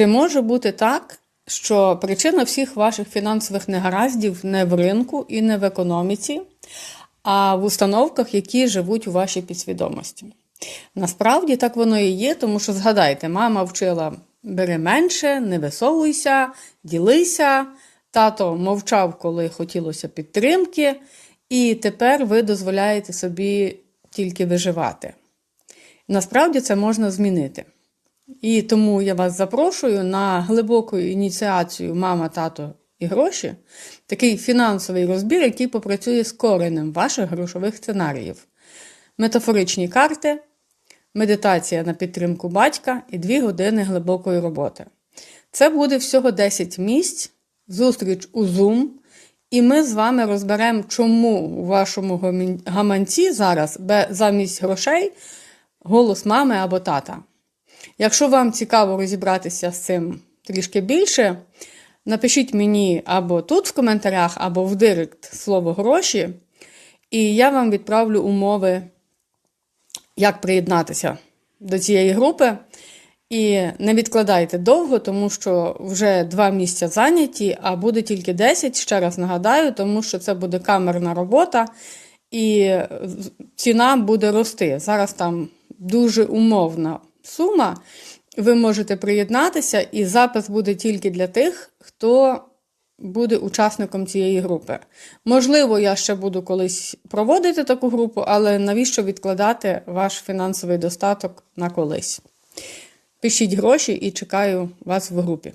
Чи може бути так, що причина всіх ваших фінансових негараздів не в ринку і не в економіці, а в установках, які живуть у вашій підсвідомості? Насправді так воно і є, тому що згадайте, мама вчила бери менше, не висовуйся, ділися. Тато мовчав, коли хотілося підтримки, і тепер ви дозволяєте собі тільки виживати. Насправді це можна змінити. І тому я вас запрошую на глибоку ініціацію Мама, тато і гроші, такий фінансовий розбір, який попрацює з коренем ваших грошових сценаріїв, метафоричні карти, медитація на підтримку батька і 2 години глибокої роботи. Це буде всього 10 місць, зустріч у Zoom, і ми з вами розберемо, чому у вашому гаманці зараз замість грошей голос мами або тата. Якщо вам цікаво розібратися з цим трішки більше, напишіть мені або тут в коментарях, або в директ слово гроші, і я вам відправлю умови, як приєднатися до цієї групи. І не відкладайте довго, тому що вже два місця зайняті, а буде тільки 10, ще раз нагадаю, тому що це буде камерна робота, і ціна буде рости. Зараз там дуже умовна сума. Ви можете приєднатися, і запис буде тільки для тих, хто буде учасником цієї групи. Можливо, я ще буду колись проводити таку групу, але навіщо відкладати ваш фінансовий достаток на колись? Пишіть гроші і чекаю вас в групі.